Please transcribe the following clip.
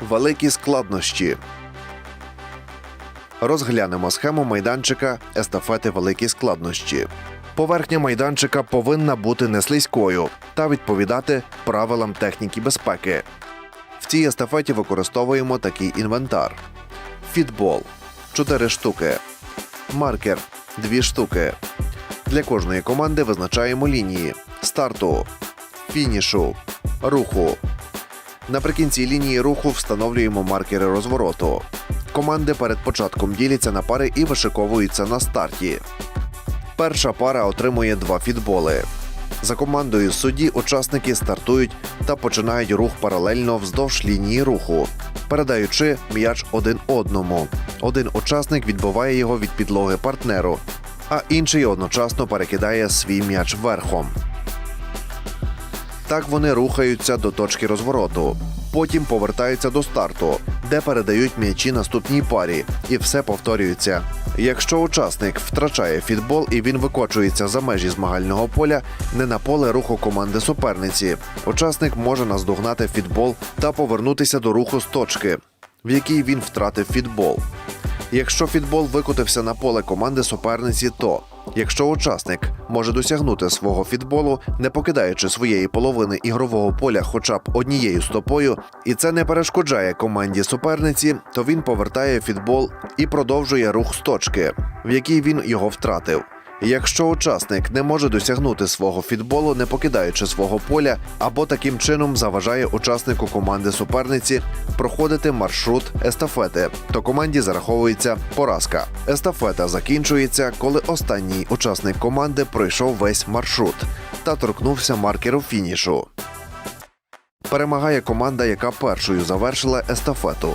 великі складнощі. Розглянемо схему майданчика естафети великі складнощі. Поверхня майданчика повинна бути не слизькою та відповідати правилам техніки безпеки. В цій естафеті використовуємо такий інвентар: фітбол 4 штуки, маркер 2 штуки. Для кожної команди визначаємо лінії старту, фінішу, руху. Наприкінці лінії руху встановлюємо маркери розвороту. Команди перед початком діляться на пари і вишиковуються на старті. Перша пара отримує два фітболи. За командою судді учасники стартують та починають рух паралельно вздовж лінії руху, передаючи м'яч один одному. Один учасник відбиває його від підлоги партнеру, а інший одночасно перекидає свій м'яч верхом. Так вони рухаються до точки розвороту. Потім повертаються до старту, де передають м'ячі наступній парі, і все повторюється. Якщо учасник втрачає фітбол і він викочується за межі змагального поля, не на поле руху команди суперниці, учасник може наздогнати фітбол та повернутися до руху з точки, в якій він втратив фітбол. Якщо фітбол викотився на поле команди суперниці, то якщо учасник може досягнути свого фітболу, не покидаючи своєї половини ігрового поля хоча б однією стопою, і це не перешкоджає команді суперниці, то він повертає фітбол і продовжує рух з точки, в якій він його втратив. Якщо учасник не може досягнути свого фітболу, не покидаючи свого поля, або таким чином заважає учаснику команди суперниці проходити маршрут естафети, то команді зараховується поразка. Естафета закінчується, коли останній учасник команди пройшов весь маршрут та торкнувся маркеру фінішу. Перемагає команда, яка першою завершила естафету.